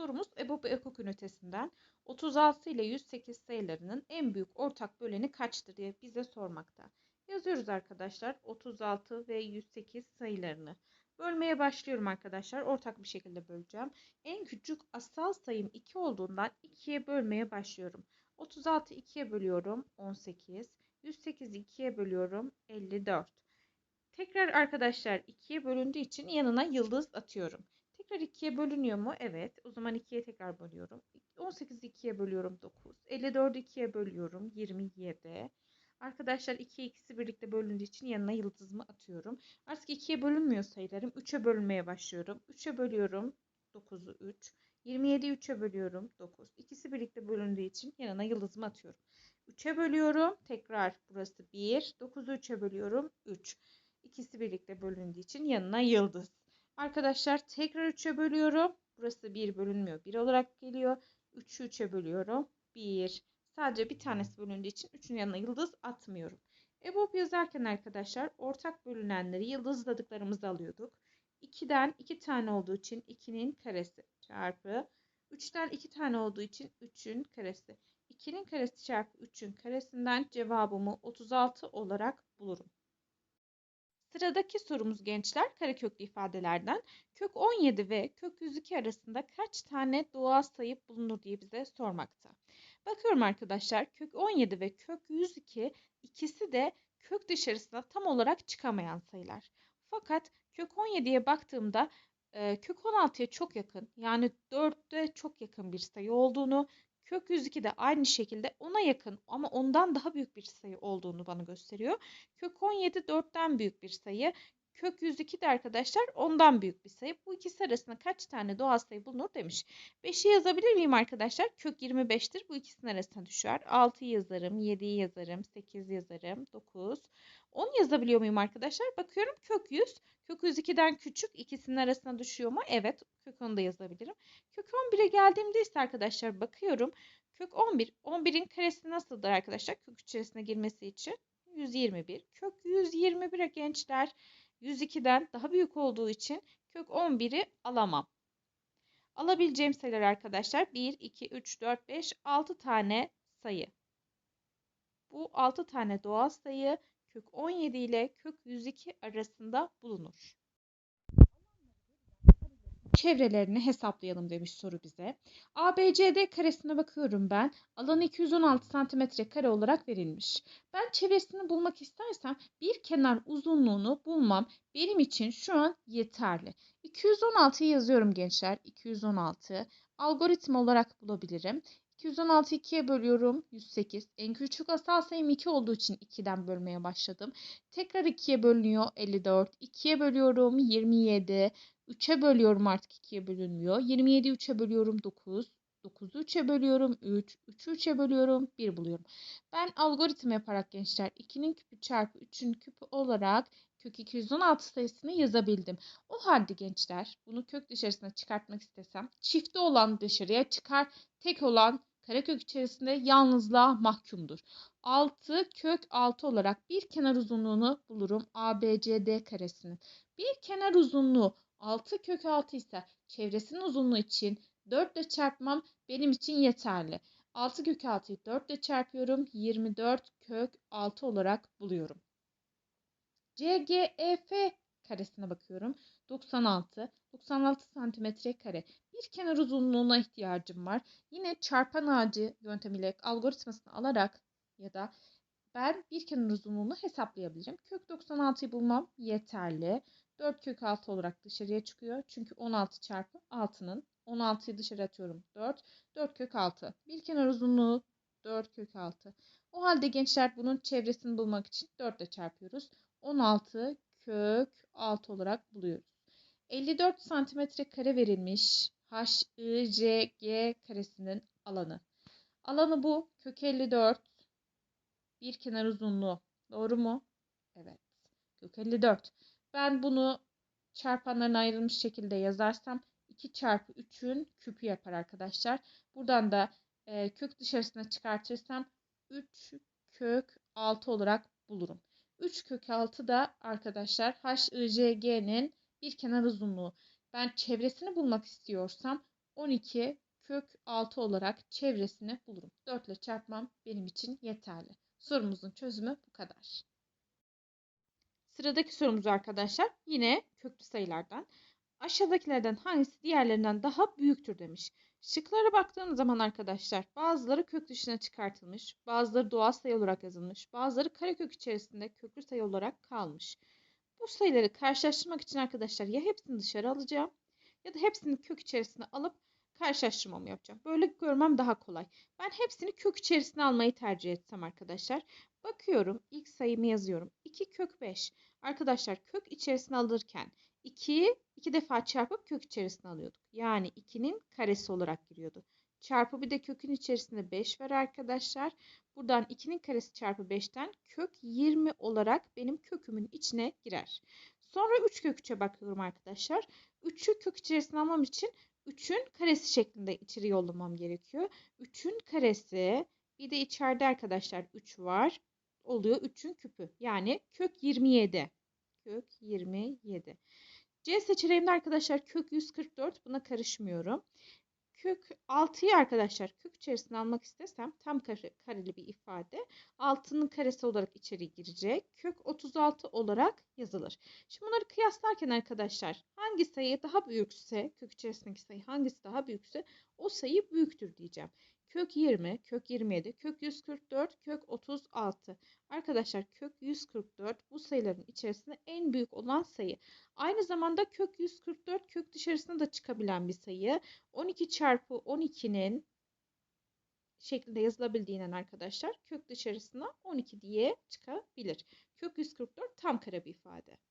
sorumuz EBOB ekok ünitesinden 36 ile 108 sayılarının en büyük ortak böleni kaçtır diye bize sormakta. Yazıyoruz arkadaşlar 36 ve 108 sayılarını. Bölmeye başlıyorum arkadaşlar. Ortak bir şekilde böleceğim. En küçük asal sayım 2 olduğundan 2'ye bölmeye başlıyorum. 36 2'ye bölüyorum 18. 108 2'ye bölüyorum 54. Tekrar arkadaşlar 2'ye bölündüğü için yanına yıldız atıyorum. Tekrar 2'ye bölünüyor mu? Evet. O zaman 2'ye tekrar bölüyorum. 18'i 2'ye bölüyorum 9. 54'ü 2'ye bölüyorum 27. Arkadaşlar 2'ye ikisi birlikte bölündüğü için yanına yıldızımı atıyorum. Artık 2'ye bölünmüyor sayılarım. 3'e bölünmeye başlıyorum. 3'e bölüyorum 9'u 3. 27'yi 3'e bölüyorum 9. İkisi birlikte bölündüğü için yanına yıldızımı atıyorum. 3'e bölüyorum. Tekrar burası 1. 9'u 3'e bölüyorum 3. İkisi birlikte bölündüğü için yanına yıldız. Arkadaşlar tekrar 3'e bölüyorum. Burası 1 bölünmüyor. 1 olarak geliyor. 3'ü 3'e bölüyorum. 1. Sadece bir tanesi bölündüğü için 3'ün yanına yıldız atmıyorum. EBOB yazarken arkadaşlar ortak bölünenleri yıldızladıklarımızı alıyorduk. 2'den 2 tane olduğu için 2'nin karesi çarpı 3'ten 2 tane olduğu için 3'ün karesi. 2'nin karesi çarpı 3'ün karesinden cevabımı 36 olarak bulurum. Sıradaki sorumuz gençler kareköklü ifadelerden kök 17 ve kök 102 arasında kaç tane doğal sayı bulunur diye bize sormakta. Bakıyorum arkadaşlar kök 17 ve kök 102 ikisi de kök dışarısına tam olarak çıkamayan sayılar. Fakat kök 17'ye baktığımda kök 16'ya çok yakın yani 4'te çok yakın bir sayı olduğunu Kök 102 de aynı şekilde ona yakın ama ondan daha büyük bir sayı olduğunu bana gösteriyor. Kök 17 4'ten büyük bir sayı. Kök 102 de arkadaşlar ondan büyük bir sayı. Bu ikisi arasında kaç tane doğal sayı bulunur demiş. 5'i yazabilir miyim arkadaşlar? Kök 25'tir. Bu ikisinin arasına düşer. 6'yı yazarım, 7'yi yazarım, 8 yazarım, 9. 10 yazabiliyor muyum arkadaşlar? Bakıyorum kök 100. Kök 102'den küçük ikisinin arasına düşüyor mu? Evet. Kök 10'u da yazabilirim. Kök 11'e geldiğimde ise arkadaşlar bakıyorum. Kök 11. 11'in karesi nasıldır arkadaşlar? Kök içerisine girmesi için 121. Kök 121'e gençler 102'den daha büyük olduğu için kök 11'i alamam. Alabileceğim sayılar arkadaşlar 1, 2, 3, 4, 5, 6 tane sayı. Bu 6 tane doğal sayı kök 17 ile kök 102 arasında bulunur. Çevrelerini hesaplayalım demiş soru bize. ABCD karesine bakıyorum ben. Alanı 216 cm kare olarak verilmiş. Ben çevresini bulmak istersem bir kenar uzunluğunu bulmam benim için şu an yeterli. 216'yı yazıyorum gençler. 216 algoritma olarak bulabilirim. 216 2'ye bölüyorum. 108. En küçük asal sayım 2 olduğu için 2'den bölmeye başladım. Tekrar 2'ye bölünüyor 54. 2'ye bölüyorum 27. 3'e bölüyorum artık 2'ye bölünmüyor. 27'yi 3'e bölüyorum 9. 9'u 3'e bölüyorum 3. 3'ü 3'e bölüyorum 1 buluyorum. Ben algoritma yaparak gençler 2'nin küpü çarpı 3'ün küpü olarak kök 216 sayısını yazabildim. O halde gençler bunu kök dışarısına çıkartmak istesem çifte olan dışarıya çıkar, tek olan karekök içerisinde yalnızlığa mahkumdur. 6 kök 6 olarak bir kenar uzunluğunu bulurum ABCD karesinin. Bir kenar uzunluğu 6 kök 6 ise çevresinin uzunluğu için 4 ile çarpmam benim için yeterli. 6 kök 6'yı 4 ile çarpıyorum. 24 kök 6 olarak buluyorum. CGEF karesine bakıyorum. 96. 96 santimetre kare. Bir kenar uzunluğuna ihtiyacım var. Yine çarpan ağacı yöntemiyle algoritmasını alarak ya da ben bir kenar uzunluğunu hesaplayabilirim. Kök 96'yı bulmam yeterli. 4 kök 6 olarak dışarıya çıkıyor. Çünkü 16 çarpı 6'nın 16'yı dışarı atıyorum. 4. 4 kök 6. Bir kenar uzunluğu 4 kök 6. O halde gençler bunun çevresini bulmak için 4 ile çarpıyoruz. 16 kök 6 olarak buluyoruz. 54 santimetre kare verilmiş HIJG karesinin alanı. Alanı bu. Kök 54. Bir kenar uzunluğu. Doğru mu? Evet. Kök 54. Ben bunu çarpanlarına ayrılmış şekilde yazarsam 2 çarpı 3'ün küpü yapar arkadaşlar. Buradan da e, kök dışarısına çıkartırsam 3 kök 6 olarak bulurum. 3 kök 6 da arkadaşlar HIJG'nin bir kenar uzunluğu. Ben çevresini bulmak istiyorsam 12 kök 6 olarak çevresini bulurum. 4 ile çarpmam benim için yeterli. Sorumuzun çözümü bu kadar. Sıradaki sorumuz arkadaşlar yine köklü sayılardan. Aşağıdakilerden hangisi diğerlerinden daha büyüktür demiş. Şıklara baktığımız zaman arkadaşlar bazıları kök dışına çıkartılmış, bazıları doğal sayı olarak yazılmış, bazıları karekök içerisinde köklü sayı olarak kalmış. Bu sayıları karşılaştırmak için arkadaşlar ya hepsini dışarı alacağım ya da hepsini kök içerisine alıp karşılaştırmamı yapacağım. Böyle görmem daha kolay. Ben hepsini kök içerisine almayı tercih etsem arkadaşlar. Bakıyorum ilk sayımı yazıyorum. 2 kök 5. Arkadaşlar kök içerisine alırken 2'yi 2 defa çarpıp kök içerisine alıyorduk. Yani 2'nin karesi olarak giriyordu. Çarpı bir de kökün içerisinde 5 var arkadaşlar. Buradan 2'nin karesi çarpı 5'ten kök 20 olarak benim kökümün içine girer. Sonra 3 kök 3'e bakıyorum arkadaşlar. 3'ü kök içerisine almam için 3'ün karesi şeklinde içeri yollamam gerekiyor. 3'ün karesi bir de içeride arkadaşlar 3 var. Oluyor 3'ün küpü. Yani kök 27. Kök 27. C seçeneğimde arkadaşlar kök 144 buna karışmıyorum. Kök 6'yı arkadaşlar kök içerisine almak istesem tam kare, kareli bir ifade 6'nın karesi olarak içeri girecek. Kök 36 olarak yazılır. Şimdi bunları kıyaslarken arkadaşlar hangi sayı daha büyükse kök içerisindeki sayı hangisi daha büyükse o sayı büyüktür diyeceğim. Kök 20, kök 27, kök 144, kök 36. Arkadaşlar kök 144 bu sayıların içerisinde en büyük olan sayı. Aynı zamanda kök 144 kök dışarısına da çıkabilen bir sayı. 12 çarpı 12'nin şeklinde yazılabildiğinden arkadaşlar kök dışarısına 12 diye çıkabilir. Kök 144 tam kare bir ifade.